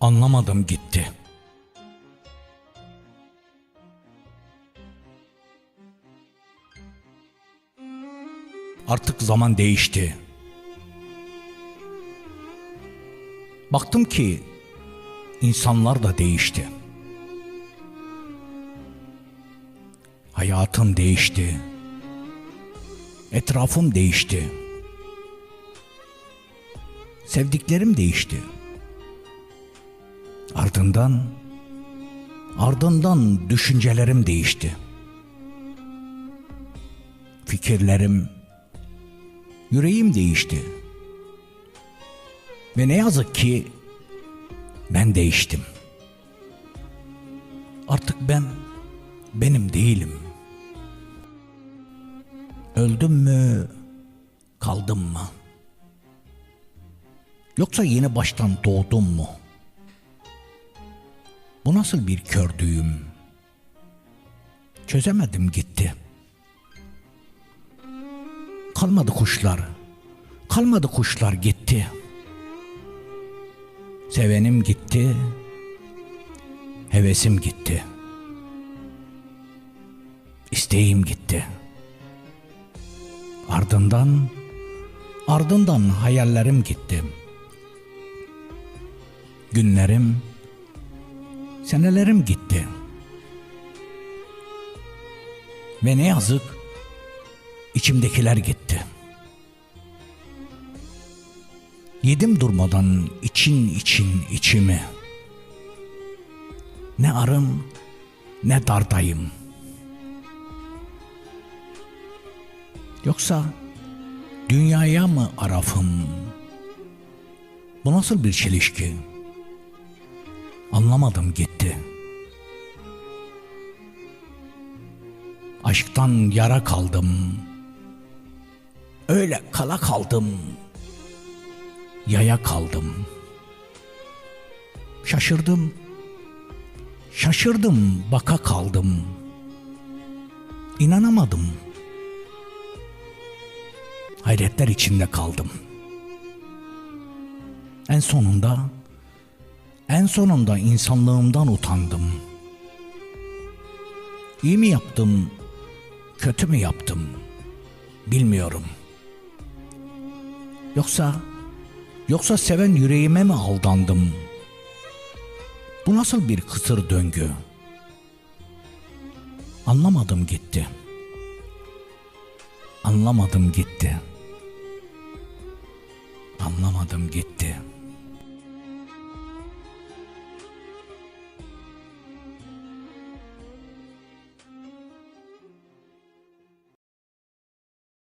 Anlamadım gitti. Artık zaman değişti. Baktım ki insanlar da değişti. Hayatım değişti. Etrafım değişti. Sevdiklerim değişti. Ardından ardından düşüncelerim değişti. Fikirlerim, yüreğim değişti. Ve ne yazık ki ben değiştim. Artık ben benim değilim. Öldüm mü, kaldım mı? Yoksa yeni baştan doğdum mu? Bu nasıl bir kördüğüm? Çözemedim gitti. Kalmadı kuşlar. Kalmadı kuşlar gitti. Sevenim gitti. Hevesim gitti. İsteğim gitti. Ardından ardından hayallerim gitti. Günlerim senelerim gitti. Ve ne yazık içimdekiler gitti. Yedim durmadan için için içimi. Ne arım ne dardayım. Yoksa dünyaya mı arafım? Bu nasıl bir çelişki? Anlamadım gitti. Aşktan yara kaldım. Öyle kala kaldım. Yaya kaldım. Şaşırdım. Şaşırdım, baka kaldım. İnanamadım. Hayretler içinde kaldım. En sonunda en sonunda insanlığımdan utandım. İyi mi yaptım, kötü mü yaptım bilmiyorum. Yoksa yoksa seven yüreğime mi aldandım? Bu nasıl bir kısır döngü? Anlamadım gitti. Anlamadım gitti. Anlamadım gitti.